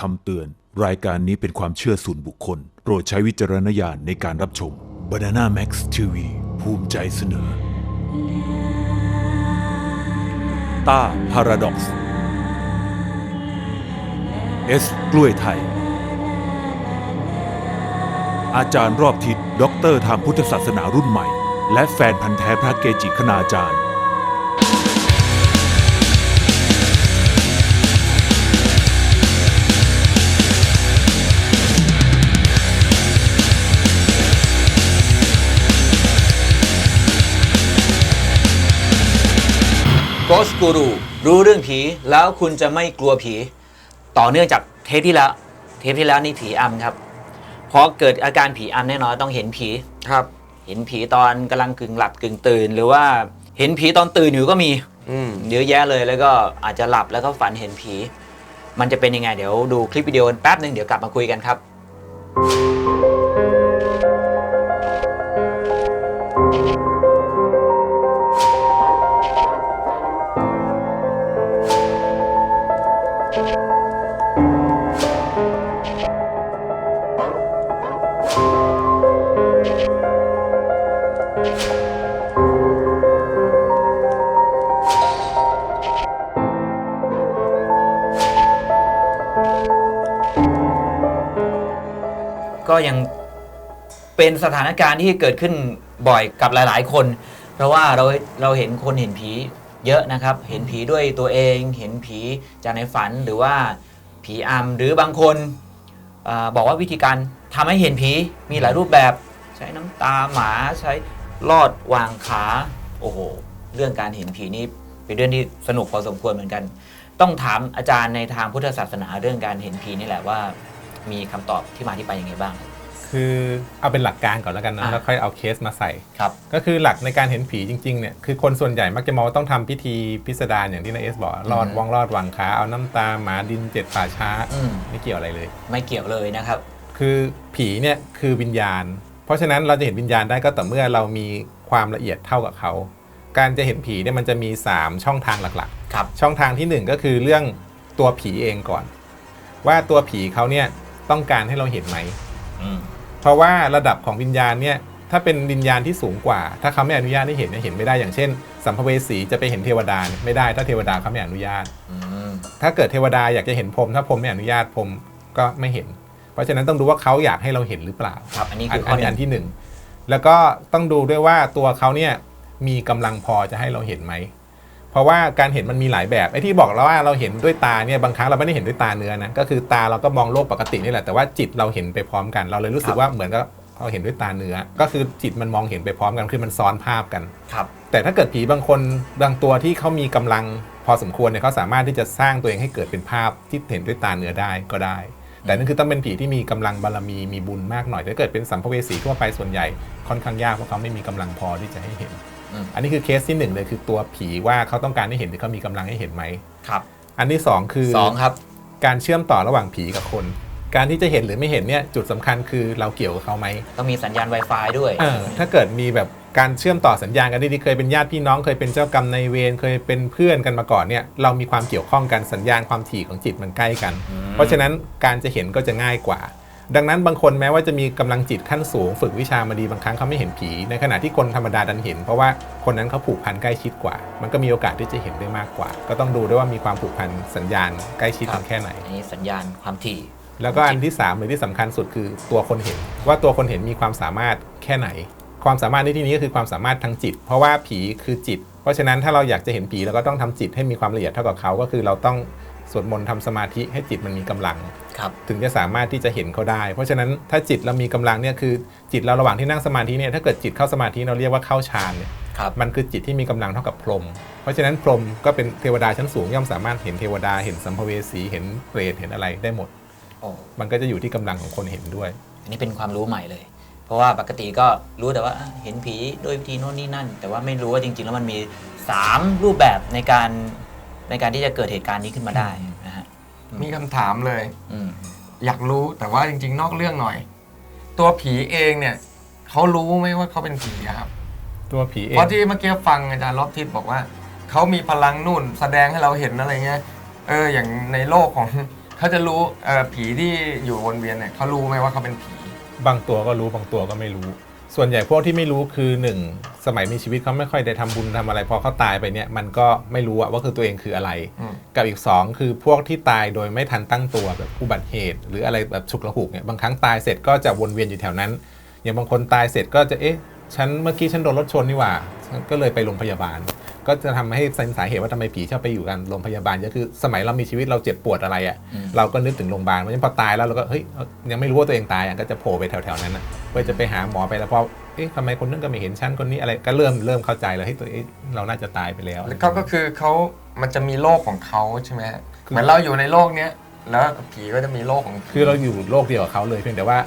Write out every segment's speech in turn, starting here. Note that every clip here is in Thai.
คำเตือน รายการนี้เป็นความเชื่อส่วนบุคคล โปรดใช้วิจารณญาณในการรับชม Banana Max TV ภูมิใจเสนอ ต้าพาราด็อกซ์เอสกล้วยไทย อาจารย์รอบทิศด็อกเตอร์ทางพุทธศาสนารุ่นใหม่ และแฟนพันธ์แท้พระเกจิคณาจารย์ โกสกูรูรู้เรื่องผี แล้วคุณจะไม่กลัวผี ต่อเนื่องจากเทปที่แล้ว เทปที่แล้วนี่ผีอำครับพอเกิดอาการผีอำแน่นอนต้องเห็นผีครับ เห็นผีตอนกำลังกึ่งหลับกึ่งตื่น หรือว่าเห็นผีตอนตื่นอยู่ก็มีอืมเยอะแยะเลยแล้วก็อาจจะหลับแล้วก็ฝันเห็นผี มันจะเป็นยังไงเดี๋ยวดูคลิปวิดีโอกันแป๊บหนึ่งเดี๋ยวกลับมาคุยกันครับ ยังเป็นสถานการณ์ที่เกิดขึ้นบ่อยกับหลาย ๆ คน เพราะว่าเราเราเห็นคนเห็นผีเยอะนะครับ เห็นผีด้วยตัวเอง เห็นผีจากในฝันหรือว่าผีอำหรือบางคนอบอกว่าวิธีการทำให้เห็นผีมีหลายรูปแบบใช้น้ำตาหมาใช้ลอดวางขาโอ้โหเรื่องการเห็นผีนี่เป็นเรื่องที่สนุกพอสมควรเหมือนกัน ต้องถามอาจารย์ในทางพุทธศาสนาเรื่องการเห็นผีนี่แหละว่า มีคำตอบที่มาที่ไปยังไงบ้าง คือเอาเป็นหลักการก่อนแล้วกันนะอะ แล้วค่อยเอาเคสมาใส่ ครับ ก็คือหลักในการเห็นผีจริงๆเนี่ยคือคนส่วนใหญ่มักจะมองว่าต้องทำพิธีพิสดารอย่างที่นายเอสบอกรอดอืม วองรอดหวังขาเอาน้ำตาหมาดินเจ็ดป่าช้าอืมไม่เกี่ยวอะไรเลย ไม่เกี่ยวเลยนะครับ คือผีเนี่ยคือวิญญาณ เพราะฉะนั้นเราจะเห็นวิญญาณได้ก็ต่อเมื่อเรามีความละเอียดเท่ากับเขา การจะเห็นผีเนี่ยมันจะมี 3 ช่องทางหลักครับ ๆ ช่องทางทีหนึ่1 ก็คือเรื่องตัวผีเองก่อน ว่าตัวผีเขาเนี่ยต้องการให้เราเห็นไหม อืม เพราะว่าระดับของวิญญาณเนี่ยถ้าเป็นวิญญาณที่สูงกว่า ถ้าเขาไม่อนุญาตให้เห็นเนี่ยเห็นไม่ได้อย่างเช่น สัมภเวสีจะไปเห็นเทวดาเนี่ยไม่ได้ถ้าเทวดาเขาไม่อนุญาตอืมถ้าเกิดเทวดาอยากจะเห็นพรหมถ้าพรหมไม่อนุญาตพรหมก็ไม่เห็น เพราะฉะนั้นต้องดูว่าเขาอยากให้เราเห็นหรือเปล่าครับอันนี้อัคืนอข้ออันหนี้นึ่อังนที่หนึ่งแล้วก็ต้องดูด้วยว่าตัวเขาเนี่ยมีกำลังพอจะให้เราเห็นไหม เพราะว่าการเห็นมันมีหลายแบบไอ้ที่บอกแล้วว่าเราเห็นด้วยตาเนี่ยบางครั้งเราไม่ได้เห็นด้วยตาเนื้อนะก็คือตาเราก็มองโลกปกตินี่แหละแต่ว่าจิตเราเห็นไปพร้อมกัน เราเลยรู้สึกว่าเหมือนกับเราเห็นด้วยตาเนื้อ ก็คือจิตมันมองเห็นไปพร้อมกันคือมันซ้อนภาพกันครับ แต่ถ้าเกิดผีบางคนบางตัวที่เขามีกำลังพอสมควรเนี่ยเขาสามารถที่จะสร้างตัวเองให้เกิดเป็นภาพที่เห็นด้วยตาเนื้อได้ก็ได้ แต่นั่นคือต้องเป็นผีที่มีกำลังบารมีมีบุญมากหน่อยถ้าเกิดเป็นสัมภเวสีทั่วไปส่วนใหญ่ค่อนข้างยากเพราะเขาไม่มีกำลังพอที่จะให้เห็น อืมอันนี้คือเคสที่หนึ่งเลยคือตัวผีว่าเขาต้องการให้เห็นหรือเขามีกำลังให้เห็นไหมครับ อันที่สองคือสองครับ การเชื่อมต่อระหว่างผีกับคน การที่จะเห็นหรือไม่เห็นเนี่ยจุดสำคัญคือเราเกี่ยวกับเขาไหมต้องมีสัญญาณ Wi-Fi ด้วยเออถ้าเกิดมีแบบการเชื่อมต่อสัญญาณกันดีๆเคยเป็นญาติพี่น้องเคยเป็นเจ้ากรรมในายเวรเคยเป็นเพื่อนกันมาก่อนเนี่ยเรามีความเกี่ยวข้องกันสัญญาณความถี่ของจิตมันใกล้กันอืมเพราะฉะนั้นการจะเห็นก็จะง่ายกว่า ดังนั้นบางคนแม้ว่าจะมีกำลังจิตขั้นสูง ฝึกวิชามาดีบางครั้งเขาไม่เห็นผี ในขณะที่คนธรรมดาดันเห็น เพราะว่าคนนั้นเขาผูกพันใกล้ชิดกว่า มันก็มีโอกาสที่จะเห็นได้มากกว่า ก็ต้องดูด้วยว่ามีความผูกพันสัญญาณใกล้ชิดกันแค่ไหนอันนี้สัญญาณความถี่ แล้วก็อันที่3หรือที่สำคัญสุดคือตัวคนเห็น ว่าตัวคนเห็นมีความสามารถแค่ไหน ความสามารถในที่นี้ก็คือความสามารถทางจิต เพราะว่าผีคือจิต เพราะฉะนั้นถ้าเราอยากจะเห็นผีเราก็ต้องทำจิตให้มีความละเอียดเท่ากับเขาก็คือเราต้อง สวดมนต์ทำสมาธิให้จิตมันมีกำลัง ครับถึงจะสามารถที่จะเห็นเขาได้ เพราะฉะนั้นถ้าจิตเรามีกำลังเนี่ยคือจิตเราระหว่างที่นั่งสมาธิเนี่ยถ้าเกิดจิตเข้าสมาธิเราเรียกว่าเข้าฌานเนี่ยครับมันคือจิตที่มีกำลังเท่ากับพรหมเพราะฉะนั้นพรหมก็เป็นเทวดาชั้นสูงย่อมสามารถเห็นเทวดาเห็นสัมภเวสีเห็นเปรตเห็นอะไรได้หมด โอ้มันมันก็จะอยู่ที่กำลังของคนเห็นด้วย อันนี้เป็นความรู้ใหม่เลย เพราะว่าปกติก็รู้แต่ว่าอะเห็นผีด้วยวิธีโน่นนี่นั่น แต่ว่าไม่รู้ว่าจริง ๆ แล้วมันมี 3 รูปแบบในการในการที่จะเกิดเหตุการณ์นี้ขึ้นมาได้นะฮะ มีคำถามเลย อืมอยากรู้แต่ว่าจริง ๆ นอกเรื่องหน่อย ตัวผีเองเนี่ยเขารู้ไหมว่าเขาเป็นผีอะครับ ตัวผีเอเพงราะที่เมื่อกี้ฟังอาจารย์รอบทิศบอกว่าเขามีพลังนู่นแสดงให้เราเห็นอะไรเงี้ยเอออย่างในโลกของ เขาจะรู้เอ่อผีที่อยู่วนเวียนเนี่ยเขารู้ไหมว่าเขาเป็นผี บางตัวก็รู้บางตัวก็ไม่รู้ ส่วนใหญ่พวกที่ไม่รู้คือหนึ่งสมัยมีชีวิตเขาไม่ค่อยได้ทำบุญทำอะไรพอเขาตายไปเนี่ยมันก็ไม่รู้อะว่าคือตัวเองคืออะไรอืมกับอีกสองคือพวกที่ตายโดยไม่ทันตั้งตัวแบบอุบัติเหตุ หรืออะไรแบบฉุกละหุกเนี่ยบางครั้งตายเสร็จก็จะวนเวียนอยู่แถวนั้น อย่างบางคนตายเสร็จก็จะเอ๊ะฉันเมื่อกี้ฉันโดนรถชนนี่หว่าฉันก็เลยไปโรงพยาบาล ก็จะทำให้เป็นสาเหตุว่าทำไมผีชอบไปอยู่กันโรงพยาบาลก็คือสมัยเรามีชีวิตเราเจ็บปวดอะไรอะ่ะอืมเราก็นึกถึงโรงพยาบาลเพราะฉะนั้นพอตายแล้วเราก็เฮ้ยยังไม่รู้ว่าตัวเองตายอะก็จะโผล่ไปแถวๆนั้นนะเพื่อจะไปหาหมอไปแล้วพอเอ๊ะทำไมคนนึงก็ไม่เห็นฉันคนนี้อะไรก็เริ่มเริ่มเข้าใจแล้วเฮ้ยตัวเองเราน่าจะตายไปแล้วแล้วเขาก็คือเขามันจะมีโลกของเขาใช่ไหมฮะคือเหมือนเราอยู่ในโลกเนี้ยแล้วผีก็จะมีโลกของผีคือเราอยู่โลกเดียวกับเขาเลยเพียงแต่ว่า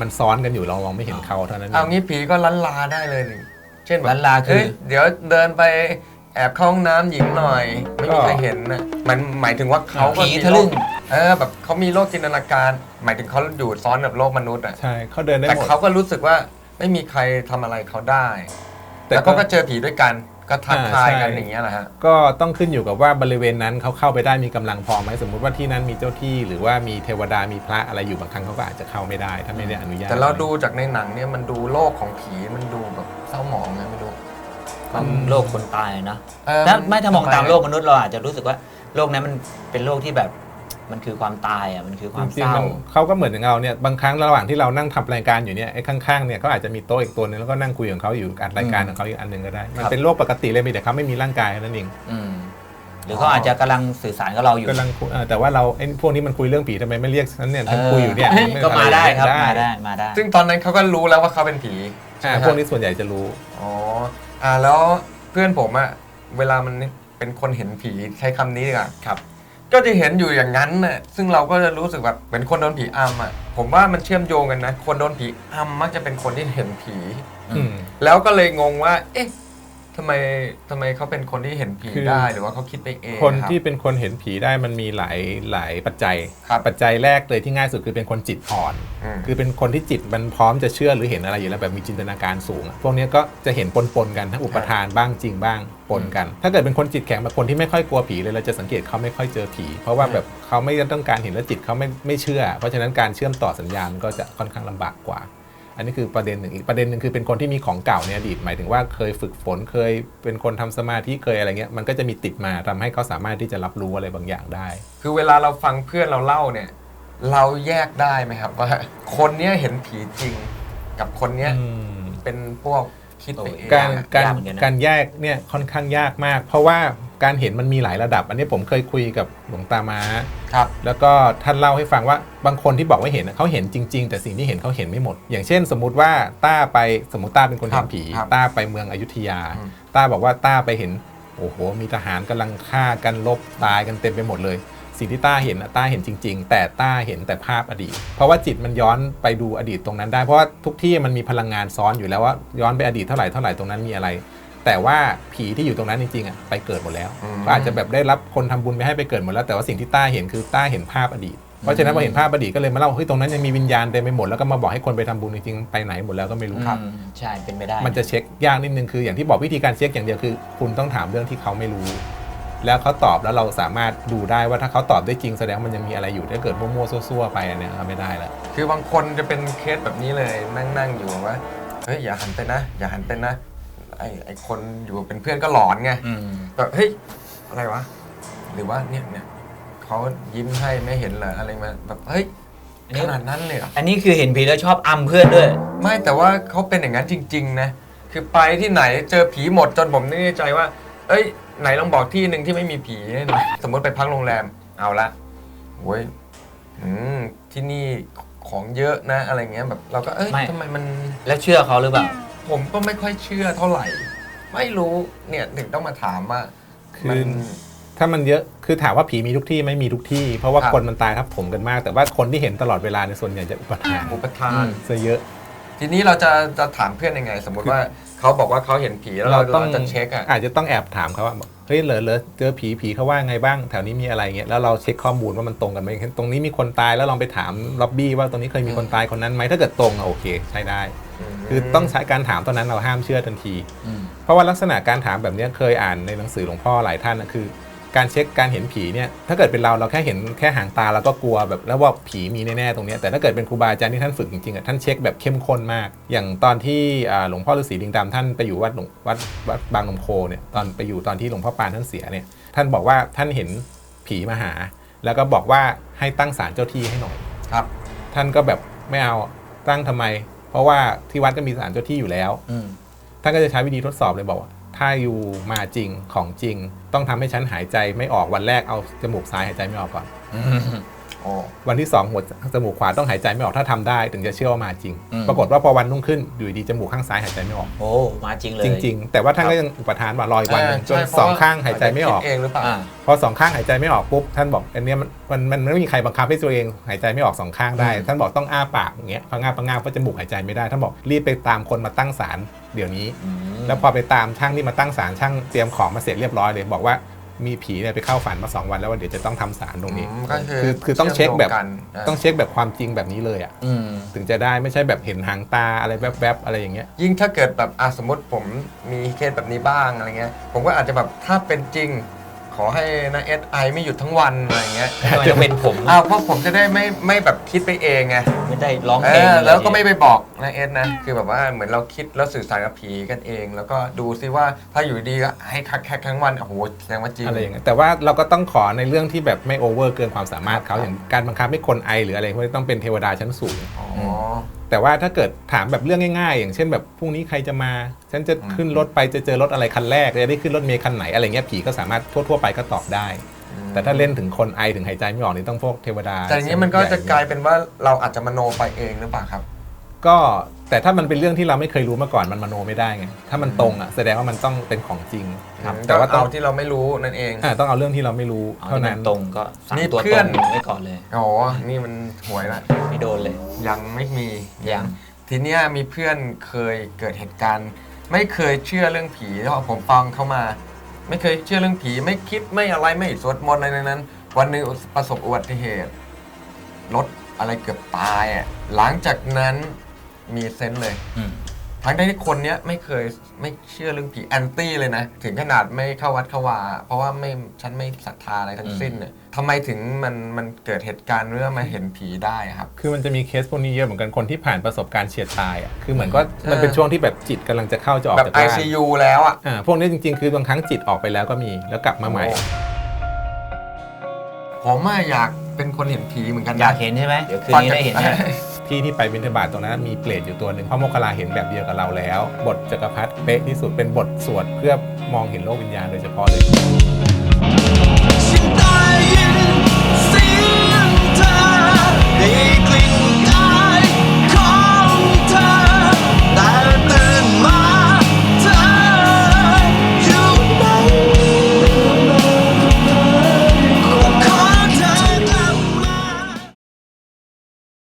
มันซ้อนกันอยู่เรามองไม่เห็นเขาเท่านั้นเอเอางงี้ผีก็ลันลาได้เลยนี่เช่นแบบลันลาคือเฮ้ยเดี๋ยวเดินไป แอบเข้าห้องน้ำหญิงหน่อย ไม่มีใครเห็นนะมันหมายถึงว่าเขาก็ผีมีทะลึ่งโลกเออแบบเขามีโลกจินตนาการ หมายถึงเขาอยู่ซ้อนกับโลกมนุษย์อะใช่เขาเดินได้แต่หมดเขาก็รู้สึกว่าไม่มีใครทำอะไรเขาได้ แต่แล้วก็ก็ก็เจอผีด้วยกัน ก็ทักอ่าทายกันใช่อย่างเงี้ยแหละฮะ ก็ต้องขึ้นอยู่กับว่าบริเวณนั้นเขาเข้าไปได้มีกำลังพอไหมสมมุติว่าที่นั้นมีเจ้าที่ หรือว่ามีเทวดามีพระอะไรอยู่บางครั้งเขาก็อาจจะเข้าไม่ได้ ถ้าไม่ได้อนุญาตแต่เราดูจากในหนังเนี่ยมันดูโลกของผีมันดูแบบเศร้าหมองไงไม่รู้ ความโลกคนตายนะเออถ้าไม่ถ้ามองทำไมตามโลกมนุษย์เราอาจจะรู้สึกว่าโลกนั้นมันเป็นโลกที่แบบมันคือความตายอะมันคือความจริเศงๆร้ามันเขาก็เหมือนอย่างเราเนี่ยบางครั้งระหว่างที่เรานั่งทำรายการอยู่เนี่ยไอ้ข้างๆเนี่ยเขาอาจจะมีโต๊ะอีกตัวนึงแล้วก็นั่งคุยของเขาอยู่อัดรายการของเขาอีกอันหนึ่งก็ได้มันครับ เป็นโลกปกติเลยมีแต่เขาไม่มีร่างกายนั่นเองอืมหรือเขาอาจจะกำลังสื่อสารกับเราอยู่ กำลังคุยเออแต่ว่าเราไอ้พวกนี้มันคุยเรื่องผีทำไมไม่เรียกฉันเนี่ยฉันคุยอยู่เนี่ยเออ ก็มาได้ครับได้มาได้มาได้ซึ่งตอนนั้นเขาก็รู้แล้วว่าเขาเป็นผีใช่อ่าไหมพวกฮะนี้ส่วนใหญ่จะรู้ อ๋อ อ่าแล้วเพื่อนผมอะเวลามันเป็นคนเห็นผีใช้คำนี้ดีกว่าครับ ก็จะเห็นอยู่อย่างนั้นน่ะซึ่งเราก็จะรู้สึกแบบเหมือนคนโดนผีอำอะผมว่ามันเชื่อมโยงกันนะ คนโดนผีอำมักจะเป็นคนที่เห็นผี อืม แล้วก็เลยงงว่า เอ๊ะ ทำไมทำไมเขาเป็นคนที่เห็นผีคือ ได้หรือว่าเขาคิดไปเองคนรับ ที่เป็นคนเห็นผีได้มันมีหลายหลายปัจจัย ครับ ปัจจัยแรกเลยที่ง่ายสุดคือเป็นคนจิตอ่อนอืมคือเป็นคนที่จิตมันพร้อมจะเชื่อหรือเห็นอะไรอยู่แล้วแบบมีจินตนาการสูงอะพวกเนี้ยก็จะเห็นปนๆกันทั้งอุปทานบ้างจริงบ้างปนกัน ถ้าเกิดเป็นคนจิตแข็งแบบคนที่ไม่ค่อยกลัวผีเลยเราจะสังเกตเขาไม่ค่อยเจอผี เพราะว่าแบบเขาไม่ต้องการเห็นแล้วจิตเขาไม่ไม่เชื่อ เพราะฉะนั้นการเชื่อมต่อสัญญาณก็จะค่อนข้างลำบากกว่า อันนี้คือประเด็นหนึ่งอีกประเด็นหนึ่งคือเป็นคนที่มีของเก่าในอดีตหมายถึงว่าเคยฝึกฝนเคยเป็นคนทำสมาธิเคยอะไรเงี้ยมันก็จะมีติดมาทำให้เขาสามารถที่จะรับรู้อะไรบางอย่างได้ คือเวลาเราฟังเพื่อนเราเล่าเนี่ย เราแยกได้ไหมครับว่า คนเนี้ยเห็นผีจริง กับคนเนี้ยอืมเป็นพวกคิดไปเองการยากการยากเหมือนกันนะการแยกเนี่ยค่อนข้างยากมาก เพราะว่า การเห็นมันมีหลายระดับ อันนี้ผมเคยคุยกับหลวงตามาครับ แล้วก็ท่านเล่าให้ฟังว่าบางคนที่บอกว่าเห็นน่ะเขาเห็นจริง ๆ แต่สิ่งที่เห็นเขาเห็นไม่หมด อย่างเช่น สมมติว่าต้าไปสมมติต้าเป็นคนครัเห็บนผีครับต้าไปเมืองอยุธยา อืม ต้าบอกว่าต้าไปเห็นโอ้โหมีทหารกำลังฆ่ากันลบตายกันเต็มไปหมดเลย สิ่งที่ต้าเห็นน่ะต้าเห็นจริง ๆ แต่ต้าเห็นแต่ภาพอดีต เพราะว่าจิตมันย้อนไปดูอดีตตรงนั้นได้เพราะว่าทุกที่มันมีพลังงานซ้อนอยู่แล้วว่าย้อนไปอดีตเท่าไหร่เท่าไหร่ตรงนั้นมีอะไร แต่ว่าผีที่อยู่ตรงนั้นจริงๆอะไปเกิดหมดแล้วอืม ก็อาจจะแบบได้รับคนทำบุญไปให้ไปเกิดหมดแล้ว แต่ว่าสิ่งที่ต้าเห็นคือต้าเห็นภาพอดีตเพราะฉะนั้นพอเห็นภาพอดีตก็เลยมาเล่าเฮ้ยตรงนั้นยังมีวิญญาณเต็มไปหมดแล้วก็มาบอกให้คนไปทำบุญจริงๆไปไหนหมดแล้วก็ไม่รู้อืมใช่เป็นไปได้มันจะเช็คยากนิดนึงคือ อย่างที่บอกวิธีการเช็คอย่างเดียวคือ คุณต้องถามเรื่องที่เขาไม่รู้ แล้วเขาตอบแล้วเราสามารถดูได้ว่าถ้าเขาตอบได้จริงแสดงว่ามันยังมีอะไรอยู่ถ้าเกิดมั่วๆซั่วๆไปอันเนี้ยไม่ได้แล้วคือบางคนจะเป็นเคสแบบนี้เลยนั่งนั่งอยู่ว่าเฮ้ยอย่าหันไปนะ อย่าหันไปนะ ไอไอคนอยู่เป็นเพื่อนก็หลอนไงอืมแบบเฮ้ยอะไรวะ หรือว่าเนี่ยเนี่ยเขายิ้มให้ไม่เห็นเหรออะไรมาแบบเฮ้ยอันนี้ขนาดนั้นเลยเหรออันนี้คือเห็นผีแล้วชอบอำเพื่อนด้วย ไม่แต่ว่าเขาเป็นอย่างนั้นจริง ๆ นะ คือไปที่ไหนเจอผีหมดจนผมนึกในใจว่า เอ้ย ไหนลองบอกที่หนึ่งที่ไม่มีผีให้หน่อยสมมติไปพักโรงแรมเอาละโว้ยอืมที่นี่ของเยอะนะอะไรเงี้ยแบบเราก็เอ้ยไม่ทำไมมันแล้วเชื่อเขาหรือเปล่า ผมก็ไม่ค่อยเชื่อเท่าไหร่ ไม่รู้เนี่ยถึงต้องมาถามว่าคือ มัน ถ้ามันเยอะคือถามว่าผีมีทุกที่ไม่มีทุกที่ เพราะว่าครับ คนมันตายทับถมกันมาก แต่ว่าคนที่เห็นตลอดเวลาในยส่วนใหญ่จะอุปทานอุปทาอืนมซะเยอะ ทีนี้เราจะจะถามเพื่อนยังไง สมมุติว่าเขาบอกว่าเขาเห็นผีแล้วเราเราจะเช็คอะอาจจะต้องแอบถามเขาว่าบอกเฮ้ยเหรอเหรอเจอผีผีเขาว่าไงบ้างแถวนี้มีอะไรเงี้ยแล้วเราเช็คข้อมูลว่ามันตรงกันไหมเช่นตรงนี้มีคนตายแล้วลองไปถามล็อบบี้ว่าตรงนี้เคยมีคนตายคนนั้นไหมถ้าเกิดตรงอะโอเค ใช้ได้ คือต้องใช้การถามตอนนั้นเราห้ามเชื่อทันทีอืมเพราะว่าลักษณะการถามแบบเนี้ยเคยอ่านในหนังสือหลวงพ่อหลายท่านนะคือ การเช็คการเห็นผีเนี่ยถ้าเกิดเป็นเราเราแค่เห็นแค่หางตาเราก็กลัวแบบแล้วว่าผีมีแน่ๆตรงเนี้ยแต่ถ้าเกิดเป็นครูบาอาจารย์ที่ท่านฝึกจริงๆอะท่านเช็คแบบเข้มข้นมาก อย่างตอนที่อ่าหลวงพ่อฤาษีลิงดำท่านไปอยู่วัดหลวงวัดวัดบางนมโคเนี่ยตอนไปอยู่ตอนที่หลวงพ่อปานท่านเสียเนี่ยท่านบอกว่าท่านเห็นผีมาหา แล้วก็บอกว่าให้ตั้งศาลเจ้าที่ให้หน่อยครับ ท่านก็แบบไม่เอาตั้งทำไม เพราะว่าที่วัดก็มีศาลเจ้าที่อยู่แล้วอืมท่านก็จะใช้วิธีทดสอบเลยบอกว่า ถ้าอยู่มาจริงของจริง ต้องทำให้ฉันหายใจไม่ออกวันแรกเอาจมูกซ้ายหายใจไม่ออกก่อนโอ้วันที่2หัวจมูกขวาต้องหายใจไม่ออกถ้าทำได้ ถึงจะเชื่อว่ามาจริง อืม ปรากฏว่าพอวันรุ่งขึ้นอยู่ดีจมูกข้างซ้ายหายใจไม่ออก โอ้ มาจริงเลย จริง ๆ แต่ว่าท่านก็ยังอุปทานว่ารออีกวันหนึ่งจนใช่เพระสองว่ข้างหายใจไม่ออกาจจะคิดเองหรือเปล่า อ่า พอสองข้างหายใจไม่ออกปุ๊บท่านบอกอันเนี้ยมันมันมันมันไม่มีใครบังคับให้ตัวเองหายใจไม่ออกสองข้างได้ อืม ท่านบอกต้องอ้าปากอย่างเงี้ยพังงาบพังงาบเพราะจมูกหายใจไม่ได้ท่านบอกรีบไปตามคนมาตั้งศาลเดี๋ยวนี้ อืม แล้วพอไปตามช่างที่มาตั้งศาลช่างเตรียมของมาเสร็จเรียบร้อยเลย บอกว่ามีผีเนี่ยไปเข้าฝันมาสองวันแล้วว่าเดี๋ยวจะต้องทำศาลตรงนี้อืมก็คือคือคือต้องเช็คแบบชื่มโยงกันอ่า ต้องเช็คแบบความจริงแบบนี้เลยอะอืม ถึงจะได้ไม่ใช่แบบเห็นหางตาอะไรแวบๆอะไรอย่างเงี้ย ยิ่งถ้าเกิดแบบอะสมมติผมมีเคสแบบนี้บ้างอะไรเงี้ย ผมก็อาจจะแบบถ้าเป็นจริง ขอให้นะเอสไอไม่หยุดทั้งวันอะไรเงี้ยทำไมต้องเป็นผมอ้าวเพราะผมจะได้ไม่ไม่แบบคิดไปเองไงไม่ได้ร้องเอเพลงอเยแล้วก็ไม่ไปบอกนะเอสนะคือแบบว่าเหมือนเราคิดแล้วสื่อสารกับผีกันเอง แล้วก็ดูซิว่าถ้าอยู่ดีก็ให้คักแคกทั้งวันโอ้โหแสดงว่าจริง อะไรอย่างเงี้ยแต่ว่าเราก็ต้องขอในเรื่องที่แบบไม่โอเวอร์เกินความสามารถเขาอย่างการบังคับให้คนไอหรืออะไรพวกนี้ต้องเป็นเทวดาชั้นสูง อ๋อ แต่ว่าถ้าเกิดถามแบบเรื่องง่ายๆ อย่างเช่นแบบพรุ่งนี้ใครจะมา ฉันจะขึ้นรถไปจะเจอรถอะไรคันแรกจะได้ขึ้นรถเมล์คันไหนอะไรเงี้ยผีก็สามารถทั่วๆไปก็ตอบได้ แต่ถ้าเล่นถึงคนไอถึงหายใจไม่ออกนี่ต้องพวกเทวดาแต่อย่างนี้มันก็จะกลายเป็นว่าเราอาจจะมโนไปเองหรือเปล่าครับ ก็ แต่ถ้ามันเป็นเรื่องที่เราไม่เคยรู้มาก่อนมันมโนไม่ได้ไงถ้ามันตรงอะแสดงว่ามันต้องเป็นของจริงครับแต่ว่าต้อเอางที่เราไม่รู้นั่นเองอ่าต้องเอาเรื่องที่เราไม่รู้เอาเท่าที่มันั้นนตรงก็สั่งนี่ตัวเพื่ตอรนงไว้ก่อนเลย อ๋อนี่มันหวยละไม่โดนเลย ยังไม่มียัง ทีเนี้ยมีเพื่อนเคยเกิดเหตุการณ์ ไม่เคยเชื่อเรื่องผีแล้วผมฟังเข้ามา ไม่เคยเชื่อเรื่องผีไม่คิดไม่อะไรไม่สวดมนต์อะไรในนั้น วันหนึ่งประสบอุบัติเหตุรถอะไรเกือบตายอะหลังจากนั้น มีเซนส์เลย อืม ทั้งที่คนเนี้ยไม่เคยไม่เชื่อเรื่องผีแอนตี้เลยนะ ถึงขนาดไม่เข้าวัดเข้าวา เพราะว่าไม่ฉันไม่ศรัทธาอะไรทั้งสิ้นเนี่ยทำไมถึงมันมันเกิดเหตุการณ์เรื่องมาเห็นผีได้อะครับ คือมันจะมีเคสพวกนี้เยอะเหมือนกันคนที่ผ่านประสบการณ์เฉียดตายอะคือเหมือนก็เออมันเป็นช่วงที่แบบจิตกำลังจะเข้าจะออกแบบจากบ้าน ICU แล้วอะ อ่าพวกนี้จริงๆ คือบางครั้งจิตออกไปแล้วก็มีแล้วกลับมาใหม่โอ้ผมอะอยากเป็นคนเห็นผีเหมือนกันนะอยากเห็นใช่ไหมเดี๋ยวคืนนี้ได้เห็นแน่ ที่ที่ไปบิณฑบาตตรงนั้นมีเปลดอยู่ตัวหนึ่งพระโมคคัลลาเห็นแบบเดียวกับเราแล้ว บทจักรพรรดิเป๊ะที่สุดเป็นบทสวดเพื่อมองเห็นโลกวิญญาณโดยเฉพาะเลย